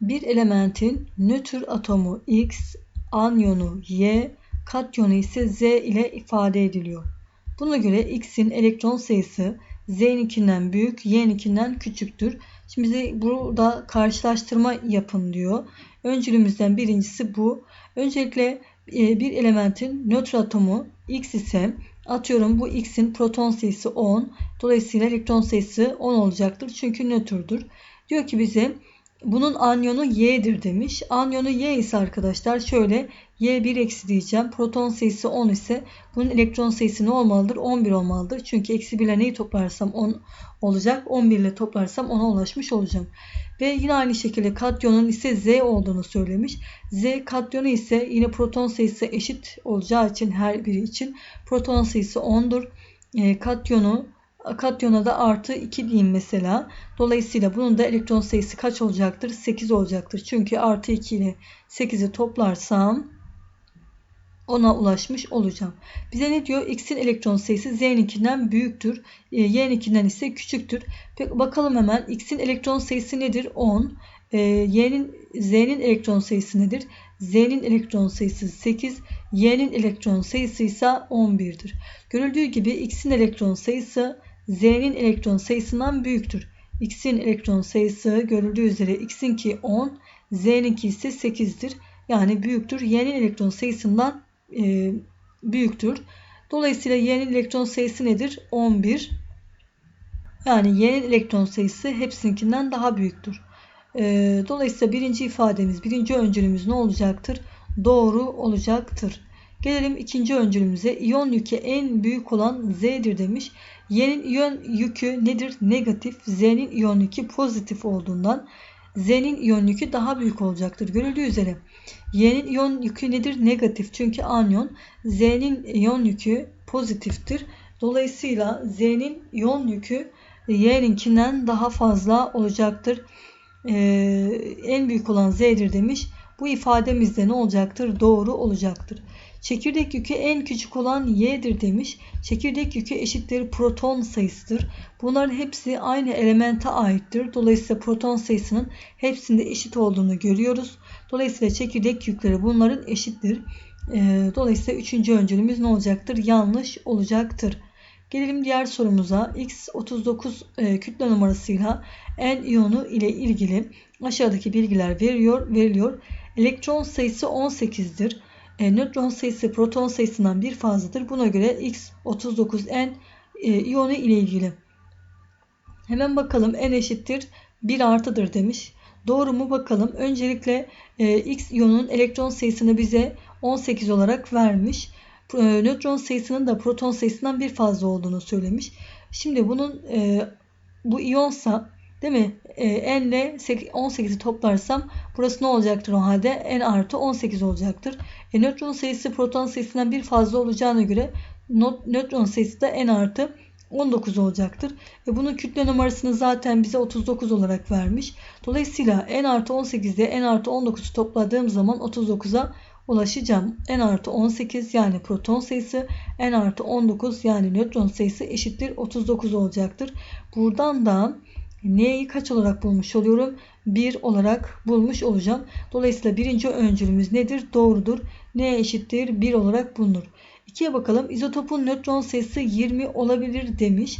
Bir elementin nötr atomu X, anyonu Y, katyonu ise Z ile ifade ediliyor. Buna göre X'in elektron sayısı Z'ninkinden büyük, Y'ninkinden küçüktür. Şimdi bize burada karşılaştırma yapın diyor. Öncülümüzden birincisi bu. Öncelikle e, bir elementin nötr atomu X ise atıyorum bu X'in proton sayısı 10. Dolayısıyla elektron sayısı 10 olacaktır. Çünkü nötrdür. Diyor ki bize bunun anyonu Y'dir demiş. Anyonu Y ise arkadaşlar şöyle Y1 eksi diyeceğim. Proton sayısı 10 ise bunun elektron sayısı ne olmalıdır? 11 olmalıdır. Çünkü eksi 1 ile neyi toplarsam 10 olacak. 11 ile toplarsam 10'a ulaşmış olacağım. Ve yine aynı şekilde katyonun ise Z olduğunu söylemiş. Z katyonu ise yine proton sayısı eşit olacağı için her biri için proton sayısı 10'dur. E, katyonu katyona da artı 2 diyeyim mesela. Dolayısıyla bunun da elektron sayısı kaç olacaktır? 8 olacaktır. Çünkü artı 2 ile 8'i toplarsam ona ulaşmış olacağım. Bize ne diyor? X'in elektron sayısı Z'ninkinden büyüktür. E, Y'ninkinden ise küçüktür. Peki bakalım hemen X'in elektron sayısı nedir? 10. E, Y'nin Z'nin elektron sayısı nedir? Z'nin elektron sayısı 8. Y'nin elektron sayısı ise 11'dir. Görüldüğü gibi X'in elektron sayısı Z'nin elektron sayısından büyüktür. X'in elektron sayısı görüldüğü üzere X'inki 10, Z'ninki ise 8'dir. Yani büyüktür. Y'nin elektron sayısından e, büyüktür. Dolayısıyla Y'nin elektron sayısı nedir? 11. Yani Y'nin elektron sayısı hepsininkinden daha büyüktür. E, dolayısıyla birinci ifademiz, birinci öncülümüz ne olacaktır? Doğru olacaktır. Gelelim ikinci öncülümüze. İyon yükü en büyük olan Z'dir demiş. Y'nin iyon yükü nedir? Negatif. Z'nin iyon yükü pozitif olduğundan Z'nin iyon yükü daha büyük olacaktır. Görüldüğü üzere Y'nin iyon yükü nedir? Negatif. Çünkü anyon. Z'nin iyon yükü pozitiftir. Dolayısıyla Z'nin iyon yükü Y'ninkinden daha fazla olacaktır. Ee, en büyük olan Z'dir demiş. Bu ifademizde ne olacaktır? Doğru olacaktır. Çekirdek yükü en küçük olan y'dir demiş. Çekirdek yükü eşittir proton sayısıdır. Bunların hepsi aynı elemente aittir. Dolayısıyla proton sayısının hepsinde eşit olduğunu görüyoruz. Dolayısıyla çekirdek yükleri bunların eşittir. Ee, dolayısıyla üçüncü öncülümüz ne olacaktır? Yanlış olacaktır. Gelelim diğer sorumuza. X39 e, kütle numarasıyla N iyonu ile ilgili aşağıdaki bilgiler veriyor, veriliyor. Elektron sayısı 18'dir. E, nötron sayısı proton sayısından bir fazladır. Buna göre X39N e, iyonu ile ilgili. Hemen bakalım N eşittir 1 artıdır demiş. Doğru mu bakalım. Öncelikle e, X iyonun elektron sayısını bize 18 olarak vermiş. E, nötron sayısının da proton sayısından bir fazla olduğunu söylemiş. Şimdi bunun e, bu iyonsa değil mi? E, n ile 18'i toplarsam burası ne olacaktır o halde? N artı 18 olacaktır. E, nötron sayısı proton sayısından bir fazla olacağına göre nötron sayısı da n artı 19 olacaktır. E bunun kütle numarasını zaten bize 39 olarak vermiş. Dolayısıyla n artı 18 ile n artı 19'u topladığım zaman 39'a ulaşacağım. n artı 18 yani proton sayısı n artı 19 yani nötron sayısı eşittir 39 olacaktır. Buradan da n'yi kaç olarak bulmuş oluyorum? 1 olarak bulmuş olacağım. Dolayısıyla birinci öncülümüz nedir? Doğrudur. N eşittir 1 olarak bulunur. 2'ye bakalım. İzotopun nötron sayısı 20 olabilir demiş.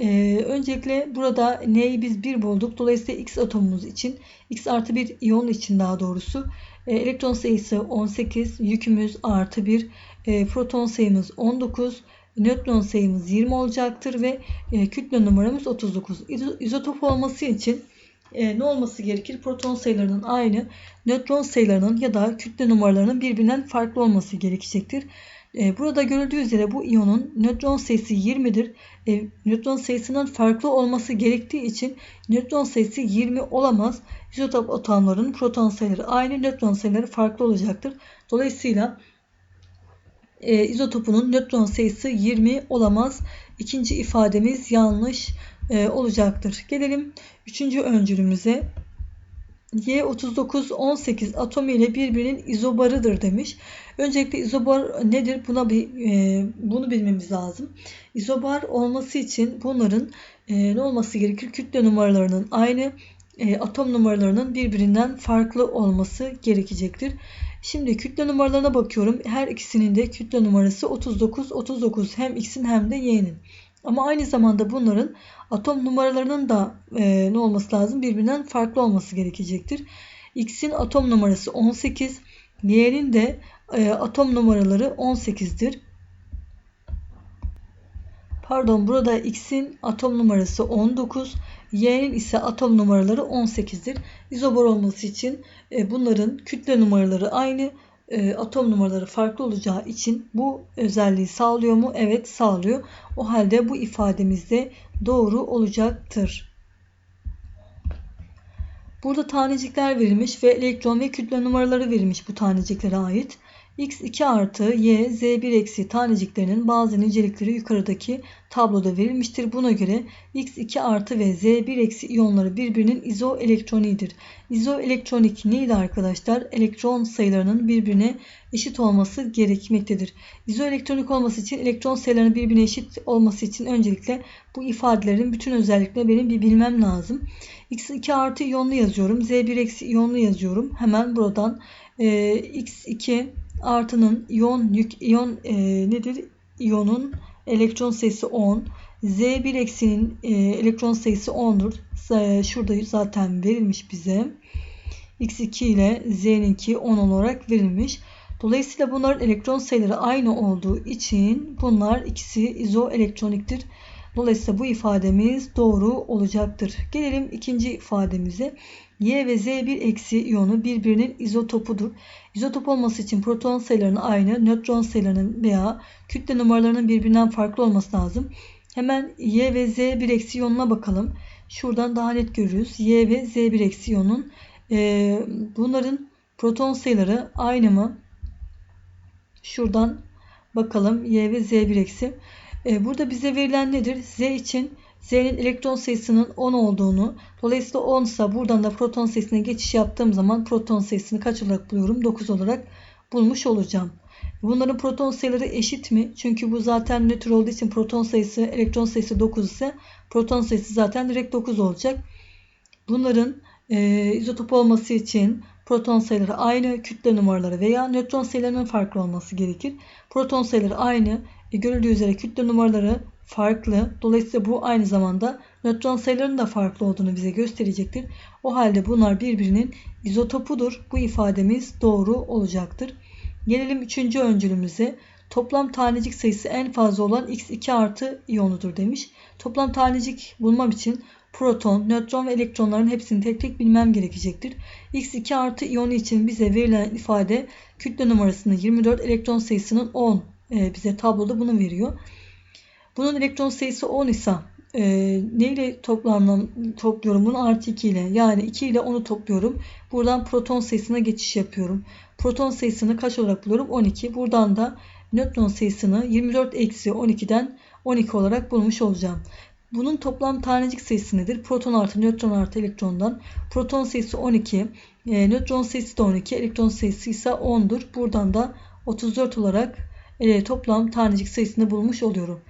Ee, öncelikle burada N'yi biz 1 bulduk. Dolayısıyla X atomumuz için X artı 1 iyon için daha doğrusu e, elektron sayısı 18 yükümüz artı 1 e, proton sayımız 19 nötron sayımız 20 olacaktır ve e, kütle numaramız 39. İzotop olması için e, ne olması gerekir? Proton sayılarının aynı, nötron sayılarının ya da kütle numaralarının birbirinden farklı olması gerekecektir. E, burada görüldüğü üzere bu iyonun nötron sayısı 20'dir. E, nötron sayısının farklı olması gerektiği için nötron sayısı 20 olamaz. İzotop atomların proton sayıları aynı, nötron sayıları farklı olacaktır. Dolayısıyla e, izotopunun nötron sayısı 20 olamaz. İkinci ifademiz yanlış e, olacaktır. Gelelim üçüncü öncülümüze. Y3918 atomu ile birbirinin izobarıdır demiş. Öncelikle izobar nedir? Buna bir e, bunu bilmemiz lazım. İzobar olması için bunların e, ne olması gerekir? Kütle numaralarının aynı e, atom numaralarının birbirinden farklı olması gerekecektir. Şimdi kütle numaralarına bakıyorum. Her ikisinin de kütle numarası 39 39 hem X'in hem de Y'nin. Ama aynı zamanda bunların atom numaralarının da e, ne olması lazım? Birbirinden farklı olması gerekecektir. X'in atom numarası 18, Y'nin de e, atom numaraları 18'dir. Pardon burada X'in atom numarası 19, Y'nin ise atom numaraları 18'dir. İzobor olması için e, bunların kütle numaraları aynı, e, atom numaraları farklı olacağı için bu özelliği sağlıyor mu? Evet sağlıyor. O halde bu ifademiz de doğru olacaktır. Burada tanecikler verilmiş ve elektron ve kütle numaraları verilmiş bu taneciklere ait. X2 artı Y Z1 eksi taneciklerinin bazı nicelikleri yukarıdaki tabloda verilmiştir. Buna göre X2 artı ve Z1 eksi iyonları birbirinin izoelektroniğidir. İzoelektronik neydi arkadaşlar? Elektron sayılarının birbirine eşit olması gerekmektedir. İzoelektronik olması için elektron sayılarının birbirine eşit olması için öncelikle bu ifadelerin bütün özelliklerini benim bir bilmem lazım. X2 artı iyonlu yazıyorum. Z1 eksi iyonlu yazıyorum. Hemen buradan e, X2 artının iyon yük iyon e, nedir? İyonun elektron sayısı 10. Z1 eksinin e, elektron sayısı 10'dur. E, şurada zaten verilmiş bize. X2 ile Z'ninki 10 olarak verilmiş. Dolayısıyla bunların elektron sayıları aynı olduğu için bunlar ikisi izoelektroniktir. Dolayısıyla bu ifademiz doğru olacaktır. Gelelim ikinci ifademize. Y ve Z1 eksi iyonu birbirinin izotopudur. İzotop olması için proton sayılarının aynı, nötron sayılarının veya kütle numaralarının birbirinden farklı olması lazım. Hemen Y ve Z1 eksi iyonuna bakalım. Şuradan daha net görürüz. Y ve Z1 eksi iyonun e, bunların proton sayıları aynı mı? Şuradan bakalım. Y ve Z1 eksi. E, burada bize verilen nedir? Z için Z'nin elektron sayısının 10 olduğunu dolayısıyla 10 ise buradan da proton sayısına geçiş yaptığım zaman proton sayısını kaç olarak buluyorum? 9 olarak bulmuş olacağım. Bunların proton sayıları eşit mi? Çünkü bu zaten nötr olduğu için proton sayısı elektron sayısı 9 ise proton sayısı zaten direkt 9 olacak. Bunların e, izotop olması için proton sayıları aynı, kütle numaraları veya nötron sayılarının farklı olması gerekir. Proton sayıları aynı, görüldüğü üzere kütle numaraları farklı. Dolayısıyla bu aynı zamanda nötron sayılarının da farklı olduğunu bize gösterecektir. O halde bunlar birbirinin izotopudur. Bu ifademiz doğru olacaktır. Gelelim üçüncü öncülümüze. Toplam tanecik sayısı en fazla olan x2 artı iyonudur demiş. Toplam tanecik bulmam için proton, nötron ve elektronların hepsini tek tek bilmem gerekecektir. x2 artı iyonu için bize verilen ifade kütle numarasının 24, elektron sayısının 10 e, bize tabloda bunu veriyor. Bunun elektron sayısı 10 ise e, neyle toplamlam topluyorum? Bunu artı 2 ile. Yani 2 ile 10'u topluyorum. Buradan proton sayısına geçiş yapıyorum. Proton sayısını kaç olarak buluyorum? 12. Buradan da nötron sayısını 24 eksi 12'den 12 olarak bulmuş olacağım. Bunun toplam tanecik sayısı nedir? Proton artı nötron artı elektrondan. Proton sayısı 12. E, nötron sayısı da 12. Elektron sayısı ise 10'dur. Buradan da 34 olarak e, toplam tanecik sayısını bulmuş oluyorum.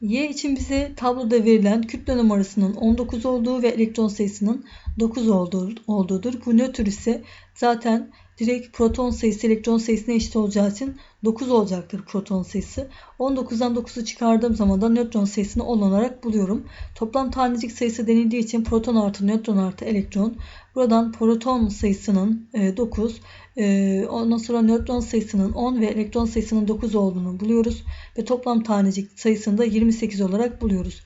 Y için bize tabloda verilen kütle numarasının 19 olduğu ve elektron sayısının 9 olduğu, olduğudur. Bu nötr ise zaten direkt proton sayısı elektron sayısına eşit olacağı için 9 olacaktır proton sayısı. 19'dan 9'u çıkardığım zaman da nötron sayısını 10 olarak buluyorum. Toplam tanecik sayısı denildiği için proton artı nötron artı elektron. Buradan proton sayısının 9, e, e, ondan sonra nötron sayısının 10 ve elektron sayısının 9 olduğunu buluyoruz. Ve toplam tanecik sayısını da 28 olarak buluyoruz.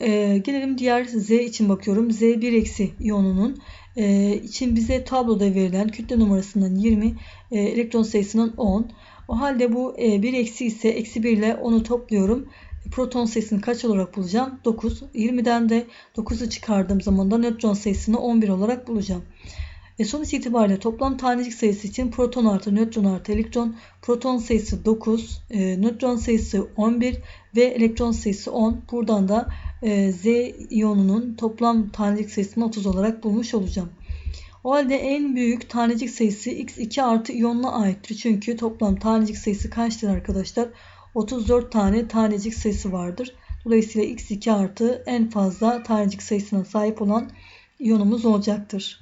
Ee, gelelim diğer Z için bakıyorum. Z1 eksi iyonunun e, için bize tabloda verilen kütle numarasının 20, e, elektron sayısının 10. O halde bu e, 1 eksi ise eksi 1 ile 10'u topluyorum. Proton sayısını kaç olarak bulacağım? 9. 20'den de 9'u çıkardığım zaman da nötron sayısını 11 olarak bulacağım. E sonuç itibariyle toplam tanecik sayısı için proton artı nötron artı elektron proton sayısı 9, e, nötron sayısı 11 ve elektron sayısı 10. Buradan da e, Z iyonunun toplam tanecik sayısını 30 olarak bulmuş olacağım. O halde en büyük tanecik sayısı X2 artı iyonuna aittir. Çünkü toplam tanecik sayısı kaçtır arkadaşlar? 34 tane tanecik sayısı vardır. Dolayısıyla x2 artı en fazla tanecik sayısına sahip olan iyonumuz olacaktır.